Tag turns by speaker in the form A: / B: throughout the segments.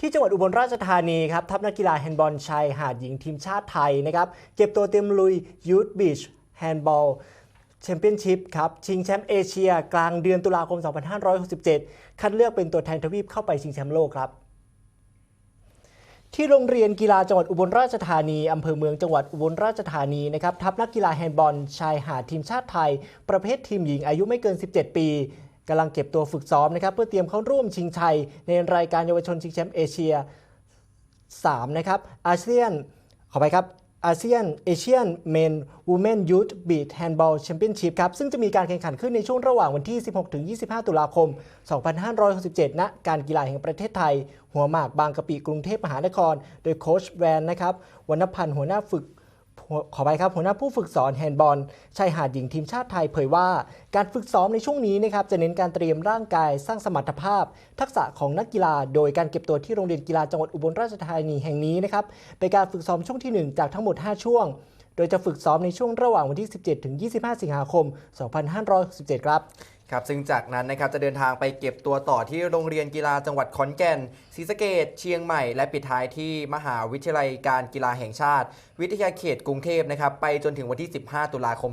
A: ที่จังหวัดอุบลราชธานีครับทัพนักกีฬาแฮนด์บอลชายหาดหญิงทีมชาติไทยนะครับเก็บตัวเตรียมลุยยูทบีชแฮนด์บอลแชมเปี้ยนชิพครับชิงแชมป์เอเชีย กลางเดือนตุลาคม 2567 คัดเลือกเป็นตัวแทนทวีปเข้าไปชิงแชมป์โลกครับที่โรงเรียนกีฬาจังหวัดอุบลราชธานี อำเภอเมืองจังหวัดอุบลราชธานีนะครับทัพนักกีฬาแฮนด์บอลชายหาดทีมชาติไทย ประเภททีมหญิงอายุไม่เกิน 17 ปี กำลังเก็บตัวฝึกซ้อมนะครับเพื่อเตรียมเข้าร่วมชิงชัย ในรายการเยาวชนชิงแชมป์เอเชีย3นะครับอาเซียนขอไปครับอาเซียนเอเชียนเมนวูแมนยูทบีทแฮนด์บอลแชมเปี้ยนชิพครับซึ่งจะมีการแข่งขันขึ้นในช่วงระหว่างวันที่ 16-25 ตุลาคม 2567ณการกีฬาแห่งประเทศไทย หัวหมากบางกะปิกรุงเทพมหานคร โดยโค้ชแวนนะครับวรรณพันธ์หัวหน้าฝึก ขอไปครับหัวหน้าผู้ฝึกสอนแฮนด์บอลชายหาดหญิงทีมชาติไทยเผยว่า การฝึกซ้อมในช่วงนี้นะครับจะเน้นการเตรียมร่างกายสร้างสมรรถภาพ ทักษะของนักกีฬา โดยการเก็บตัวที่โรงเรียนกีฬาจังหวัดอุบลราชธานีแห่งนี้นะครับเป็นการฝึกซ้อมช่วงทีหนึ่1 จากทั้งหมด 5 ช่วง โดยจะฝึกซ้อมในช่วงระหว่างวันที่ 17 ถึง 25 สิงหาคม 2567 ครับ
B: ครับซึ่งจากนั้นนะครับจะเดินทางไปเก็บตัวต่อที่โรงเรียนกีฬาจังหวัดขอนแก่นศรีสะเกดเชียงใหม่ และปิดท้ายที่มหาวิทยาลัยการกีฬาแห่งชาติ วิทยาเขตกรุงเทพนะครับไปจนถึงวันที่ 15 ตุลาคม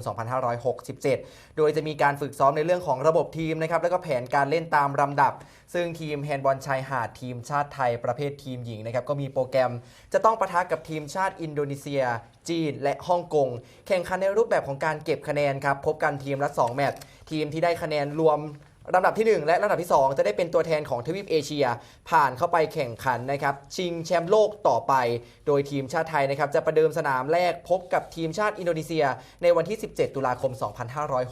B: 2567 โดยจะมีการฝึกซ้อมในเรื่องของระบบทีมนะครับแล้วก็แผนการเล่นตามลำดับ ซึ่งทีมแฮนด์บอลชายหาดทีมชาติไทยประเภททีมหญิงนะครับก็มีโปรแกรม จะต้องปะทะกับทีมชาติอินโดนีเซีย จีน และฮ่องกงแข่งขันในรูปแบบของการเก็บคะแนนครับพบกันทีมละ 2 แมตช์ ทีมที่ได้คะแนนรวมลำดับที่ 1 และลำดับที่ 2 จะได้เป็นตัวแทนของทวีปเอเชีย ผ่านเข้าไปแข่งขันนะครับชิงแชมป์โลกต่อไป โดยทีมชาติไทยนะครับจะประเดิมสนามแรกพบกับทีมชาติอินโดนีเซีย ในวันที่ 17 ตุลาคม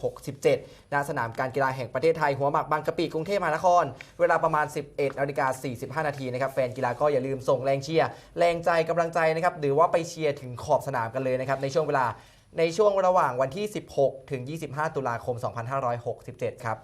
B: 2567 ณ สนามการกีฬาแห่งประเทศไทย หัวหมากบางกะปิกรุงเทพมหานคร เวลาประมาณ 11นาฬิกา45 นาทีนะครับแฟนกีฬาก็อย่าลืมส่งแรงเชียร์แรงใจกำลังใจนะครับหรือว่าไปเชียร์ถึงขอบสนามกันเลยนะครับในช่วงเวลา ในช่วงระหว่างวันที่ 16 ถึง 25 ตุลาคม 2567 ครับ